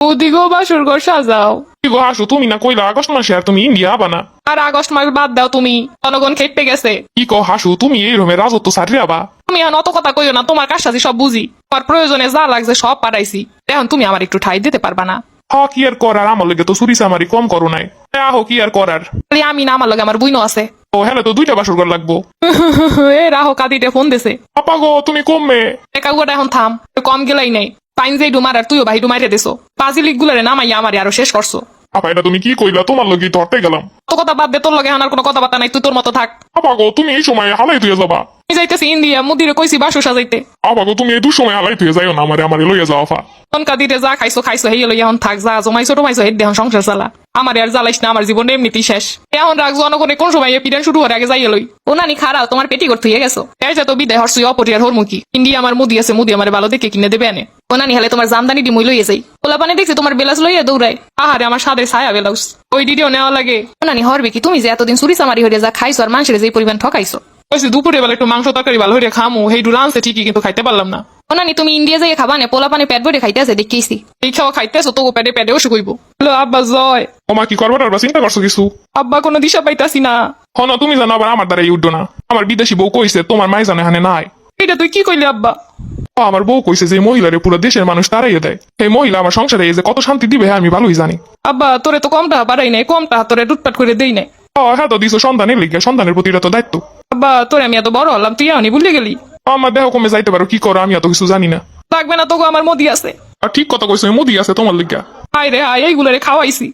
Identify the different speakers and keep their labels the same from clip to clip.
Speaker 1: ওদিকেও বাসর ঘর সাজাও।
Speaker 2: গো হাসু তুমি না কইলা আগস্ট মাসে আর তুমি ইন্ডিয়া আবা না
Speaker 1: আর আগস্ট মাস বাদ দাও তুমি জনগণ খেপে গেছে।
Speaker 2: কি কো হাসু তুমি এই রকমের রাজত্ব সারিয়ে আবা
Speaker 1: তুমি এখন অত কথা কইও না তোমার কাজ সাজি সব বুঝি? তোমার প্রয়োজনে যা লাগছে সব পাঠাইছি। এখন তুমি আমার একটু ঠাই দিতে পারবা না।
Speaker 2: হ কি আর করার আমার লগে তো চুরি চামারি কম করো নাই। আহো কি আর করার?
Speaker 1: আমি না আমার লগে আমার বুইনো আছে।
Speaker 2: ও হ্যাঁ তো দুইটা বাসর ঘর লাগবো।
Speaker 1: এ রাহো কাদিতে ফোন দিছে।
Speaker 2: আপা গো তুমি কমবে।
Speaker 1: একা এখন থাম কম গেলাই নাই। পাইন যে ডুমার আর তুইও ভাই ডুমাইরে দিছো। পাজিলিক গুলারে নামাই আমারে আরও শেষ করছ
Speaker 2: আপা এটা তুমি কি কইলা? তোমার লগে ধরতে গেলাম।
Speaker 1: তো কথা বাদ দে তোর লগে আনার কোনো কথাবার্তা নাই তুই তোর মতো থাক।
Speaker 2: আপা গো তুমি এই সময় হালাই তুই যাবা।
Speaker 1: যাইতেছি ইন্ডিয়া মুদিরে কইছি বাসু সাজাইতে।
Speaker 2: আপা তুমি এই দুসময় হালাই তুই যাইও না আমারে আমারে লইয়া যাও
Speaker 1: তখন কাদিতে যা খাইছো খাইছো হেই লই এখন থাক যা জমাইছো টমাইছো হেড দেহন সংসার চালা। আমার আর জ্বালাইস না আমার জীবন এমনিতেই শেষ। এখন রাখ জনগণে কোন সময় পিডান শুরু হওয়ার আগে যাইয়ে লই। ও নানি খারাও তোমার পেটি করতে হয়ে গেছো। এই যে তো বিদায় হরসুই অপরিয়ার হরমুখী ইন্ডিয়া আমার মুদি আছে মুদি আমার ভালো দেখে কিনে দেবে আনে। ও নানি হালে তোমার জামদানি ডিমুই লইয়ে যাই। ওলা পানে দেখছি তোমার বেলাস লইয়া দৌড়ায়। আহারে আমার সাদে ছায়া বেলাউস। ওই ডিডিও নেওয়া লাগে। ও নানি হরবে কি? তুমি যে এতদিন চুরি চামারি হয়ে যা খাইছো আর মানুষের যে পরিমাণ ঠকাইছো।
Speaker 2: ওইসে দুপুরে বেলা একটু মাংস তরকারি ভালো হইরে খামু। হেই ডু রানছে ঠিকই কিন্তু খাইতে পারলাম না।
Speaker 1: ও নানি তুমি ইন্ডিয়া যাইয়ে খাবা না? পোলা পানে পেট ভরে খাইতে আছে দেখেছি এই খাওয়া খাইতেছো তো পেটে পেটে ওষুধ কইব হ্যালো আব্বা জয়।
Speaker 2: ওমা কি করবার আর চিন্তা করছ কিছু?
Speaker 1: আব্বা কোনো দিশা পাইতাছি না।
Speaker 2: হন তুমি জানো আবার আমার দ্বারা উঠো না। আমার বিদেশি বউ কইছে তোমার মাই জানে হানে নাই।
Speaker 1: এটা তুই কি কইলি আব্বা?
Speaker 2: ও, আমার বউ কইছে যে মহিলারে পুরো দেশের মানুষ তারাইয়ে দেয়। এই মহিলা আমার সংসারে এই যে কত শান্তি দিবে হ্যাঁ আমি ভালোই জানি।
Speaker 1: আব্বা তোরে তো কমটা টাকা পারাই নাই কম টাকা তোরে টুটপাট করে দেই নাই।
Speaker 2: ও হ্যাঁ তো দিছো সন্তানের লিগে সন্তানের প্রতি এটা তো দায়িত্ব।
Speaker 1: আব্বা তোরে আমি এত বড় হলাম তুই আনি ভুলে গেলি।
Speaker 2: আমার দেহ কমে যাইতে পারো কি করো আমি অত কিছু জানি না।
Speaker 1: লাগবে না তোকে আমার মোদি আছে।
Speaker 2: আর ঠিক কথা কইছো মোদি আছে তোমার লিগা।
Speaker 1: হাই রে হাই এইগুলারে খাওয়াইছি।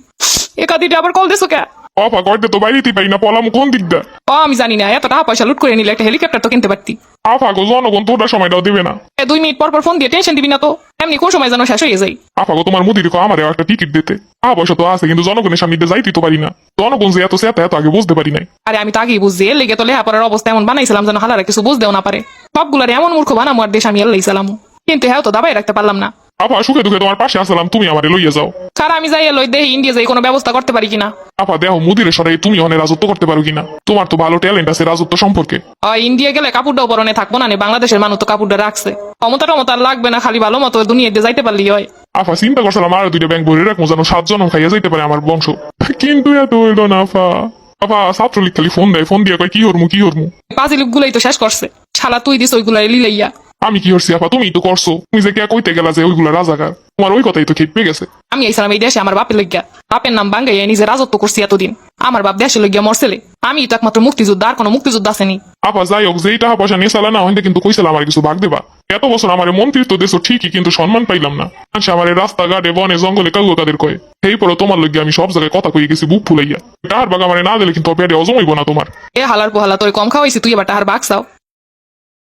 Speaker 1: একাদিটা আবার কল দিছো কে?
Speaker 2: অফা করতে তো বাইরেতে পারি না পলাম কোন দিকটা
Speaker 1: ও আমি জানি না এত টাকা পয়সা লুট করে নিলে একটা হেলিকপ্টার তো কিনতে পারতি।
Speaker 2: আফা গো জনগণ তোটা সময়টাও দেবে না।
Speaker 1: এ দুই মিনিট পর পর ফোন দিয়ে টেনশন দিবি না তো। এমনি কোন সময় যেন শেষ হয়ে যায়।
Speaker 2: আফা গো তোমার মুদির কো আমারে একটা টিকিট দিতে। টাকা পয়সা তো আছে কিন্তু জনগণের সামনে দিয়ে যাইতে তো পারি না। জনগণ যে এত সেটা এত আগে বুঝতে পারি নাই।
Speaker 1: আরে আমি তো আগেই বুঝছি এর লেগে তো লেহাপড়ার অবস্থা এমন বানাইছিলাম যেন হালারা কিছু বুঝতেও না পারে। সবগুলার এমন মূর্খ বানামো আর দেশ আমি এল্লাইছিলাম কিন্তু হ্যাঁ তো দাবাই রাখতে পারলাম না।
Speaker 2: আফা সুখে দুঃখে তোমার পাশে আসলাম তুমি আমারে লইয়া যাও।
Speaker 1: সারা আমি যাই লই দেহি ইন্ডিয়া যাই কোনো ব্যবস্থা করতে পারি কিনা?
Speaker 2: আপা দেহ মুদিরের সরাই তুমি অনেক রাজত্ব করতে পারো কিনা? তোমার তো ভালো ট্যালেন্ট আছে রাজত্ব সম্পর্কে।
Speaker 1: ইন্ডিয়া গেলে কাপড়টাও পরনে থাকব না নে, বাংলাদেশের মানুষ তো কাপড়টা রাখছে। ক্ষমতা টমতা লাগবে না খালি ভালো মতো দুনিয়াতে যাইতে পারলি হয়।
Speaker 2: আফা চিন্তা করছিলাম আর দুইটা ব্যাংক ভরে রাখব যেন সাত জনম খাইয়া যাইতে পারে আমার বংশ। কিন্তু এত হইল না আফা আফা ছাত্রলীগ খালি ফোন দেয় ফোন দিয়ে কয় কি হরমু কি হরমু?
Speaker 1: পাজিলিপ গুলাই তো শেষ করছে। শালা তুই দিস ওইগুলাই লিলাইয়া।
Speaker 2: আমি কি হরছি আপা তুমি তো করছ? তুমি যে কে কইতে গেলা যে ওইগুলা রাজাকার। তোমার ওই কথাই তো খেপে গেছে।
Speaker 1: আমি এই দেশে আমার বাপের লইগা। বাপের নাম বাঙ্গাইয়া নিজে রাজত্ব করছি এতদিন। আমার বাপ দেশে লইগা মরছেলে আমি তো একমাত্র মুক্তিযোদ্ধা আর কোনো মুক্তিযোদ্ধা আসেনি।
Speaker 2: আপা যাই হোক যেই টাকা পয়সা নিয়ে চালা না হইতে কিন্তু কইছিল আমার কিছু ভাগ দেবা। এত বছর আমার মন্ত্রিত্ব দেশ ঠিকই কিন্তু সম্মান পাইলাম না। মানুষ আমার রাস্তাঘাটে বনে জঙ্গলে কাউকে কাদের কয়ে? এই পরে তোমার লগে আমি সব জায়গায় কথা কই গেছি বুক ফুলাইয়া। টাহার বাগ আমার না দিলে কিন্তু পেটে অজমাইব না তোমার।
Speaker 1: এ হালার পোহালা তোর কম খাওয়াইছি তুই এবার তাহার বাঘ চাও।